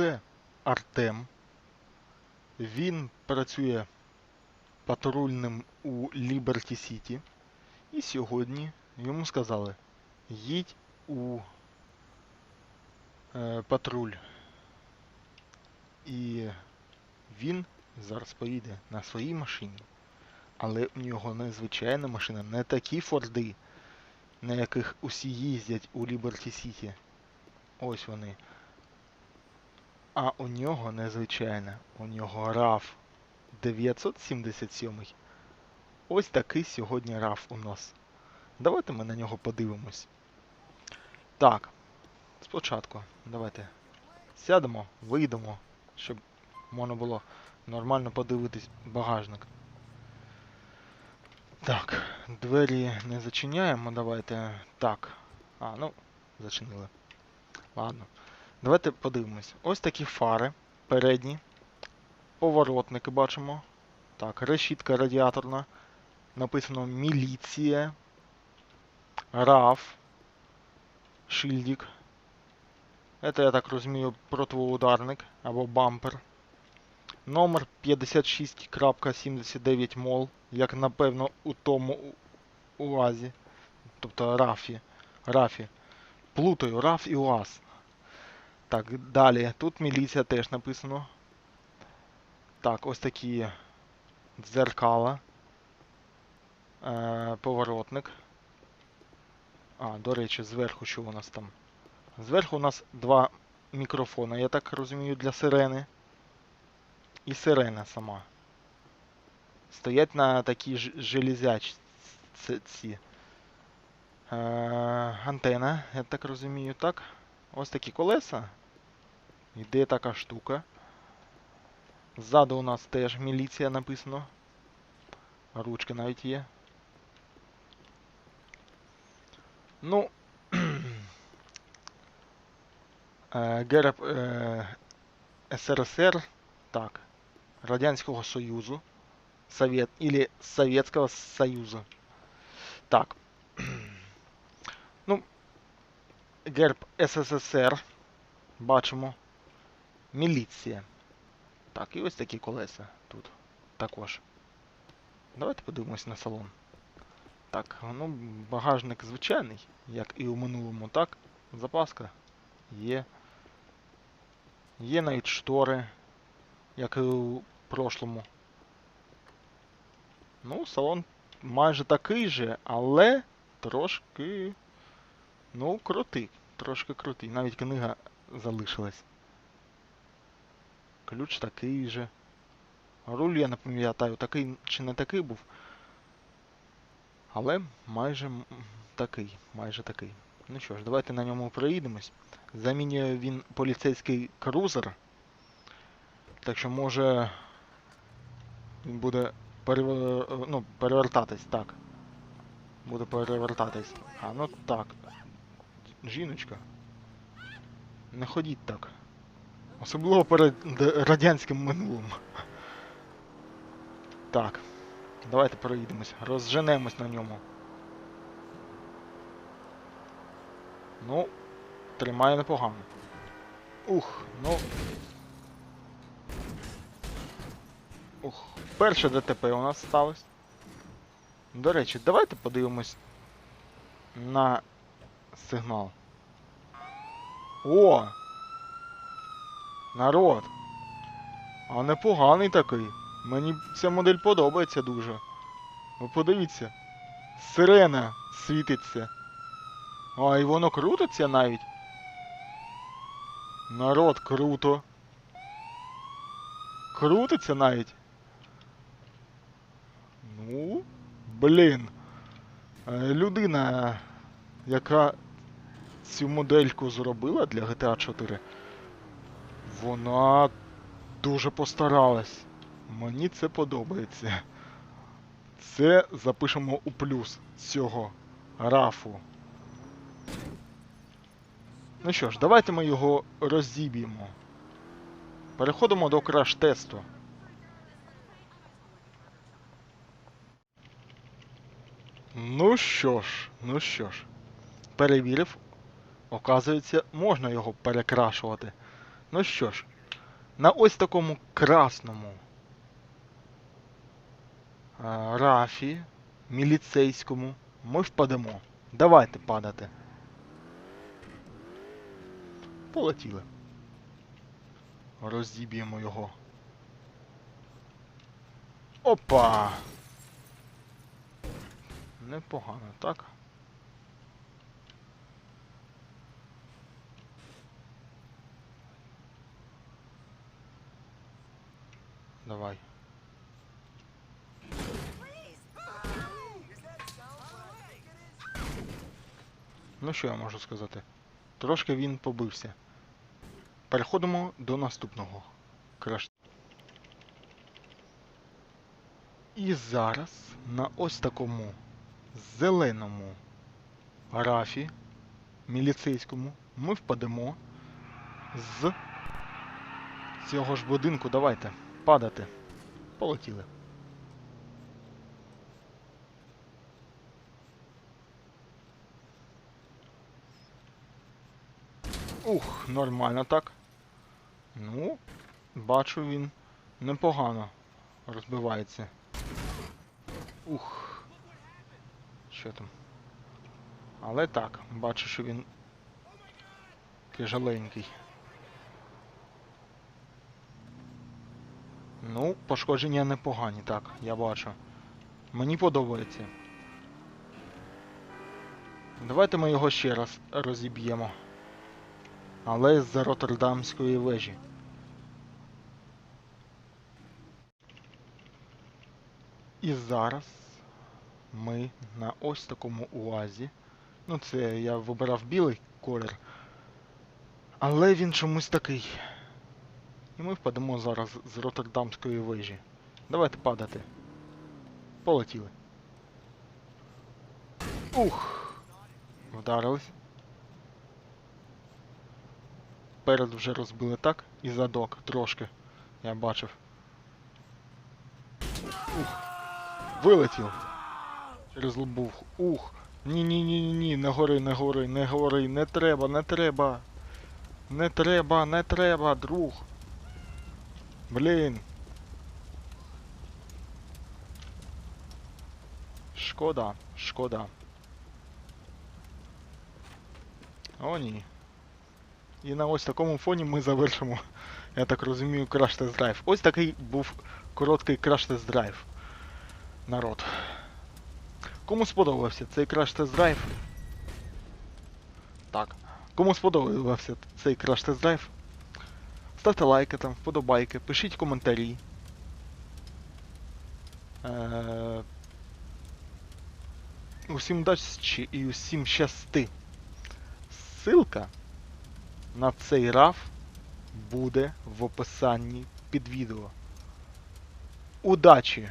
Це Артем. Він працює патрульним у Ліберті Сіті. І сьогодні йому сказали: їдь у е, патруль. І він зараз поїде на своїй машині. Але у нього незвичайна машина, не такі Форди, на яких усі їздять у Ліберті Сіті. Ось вони. А у нього незвичайна. У нього RAV 977. Ось такий сьогодні RAV у нас. Давайте ми на нього подивимось. Так. Спочатку, давайте сядемо, вийдемо, щоб можна було нормально подивитись багажник. Так, двері не зачиняємо, давайте. Так. А, ну, зачинили. Ладно. Давайте подивимось. Ось такі фари передні. Поворотники бачимо. Так, решітка радіаторна. Написано міліція. РАФ. Шильдик. Это, я так розумію, противоударник або бампер. Номер 56.79 мол, як напевно у тому УАЗі. Тобто РАФі. РАФі. Плутаю, РАФ і УАЗ. Так, далі. Тут міліція теж написано. Так, ось такі дзеркала. Е, поворотник. А, до речі, зверху що у нас там? Зверху у нас два мікрофона, я так розумію, для сирени. І сирена сама. Стоять на такій железячці. ці. Е, антена, я так розумію, так? Ось такі колеса. Іде така штука. Ззаду у нас теж міліція написано. Ручки навіть є. Ну. е, Герб е, СРСР. Так. Радянського Союзу. Совет. Или Советского Союза. Так. ну. Герб СССР. Бачимо. Міліція. Так, і ось такі колеса тут також. Давайте подивимось на салон. Так, ну, багажник звичайний, як і у минулому, так. Запаска є. Є навіть штори, як і у прошлому. Ну, салон майже такий же, але трошки. Ну, крутий. Трошки крутий. Навіть книга залишилась. Ключ такий же. Руль, я не пам'ятаю, такий чи не такий був. Але майже такий, майже такий. Ну що ж, давайте на ньому проїдемось. Замінює він поліцейський крузер. Так що може він буде перевер... ну, перевертатись, так. Буде перевертатись. А, ну так. Жіночка. Не ходіть так. Особливо перед радянським минулим. Так. Давайте проїдемось. Розженемось на ньому. Ну, тримає непогано. Ух, ну. Ух, перше ДТП у нас сталося. До речі, давайте подивимось на сигнал. О! Народ! А непоганий такий. Мені ця модель подобається дуже. Ви подивіться. Сирена світиться. А, і воно крутиться навіть. Народ, круто. Крутиться навіть. Ну, блін. Е, Людина, яка цю модельку зробила для GTA 4, вона дуже постаралась. Мені це подобається. Це запишемо у плюс цього рафу. Ну що ж, давайте ми його розіб'ємо. Переходимо до краш-тесту. Ну що ж, ну що ж. Перевірив. Оказується, можна його перекрашувати. Ну що ж, на ось такому красному рафі міліцейському ми впадемо. Давайте падати. Полетіли. Розіб'ємо його. Опа! Непогано, так? Давай. Ну що я можу сказати? Трошки він побився. Переходимо до наступного краш. І зараз на ось такому зеленому рафі міліцейському ми впадемо з цього ж будинку. Давайте падати. Полетіли. Ух, нормально так. Ну, бачу він непогано розбивається. Ух. Що там? Але так, бачу, що він тяжеленький. Ну, пошкодження непогані, так, я бачу. Мені подобається. Давайте ми його ще раз розіб'ємо. Але з Роттердамської вежі. І зараз ми на ось такому уазі. Ну, це я вибирав білий колір. Але він чомусь такий. І ми впадемо зараз з Роттердамської вежі. Давайте падати. Полетіли. Ух! Вдарились. Перед вже розбили так і задок трошки. Я бачив. Ух! Вилетів! Через лобух. Ух! Ні-ні-ні-ні, не гори, не гори, не гори, не треба, не треба. Не треба, не треба, друг. Блін. Шкода, шкода. О, ні. І на ось такому фоні ми завершимо, я так розумію, краш тест драйв. Ось такий був короткий краш тест драйв. Народ. Кому сподобався цей краш тест драйв? Так. Кому сподобався цей краш тест драйв? Ставте лайки там, вподобайки, пишіть коментарі. Е... Усім удачі і усім щасти. Ссылка на цей раф буде в описанні під відео. Удачі!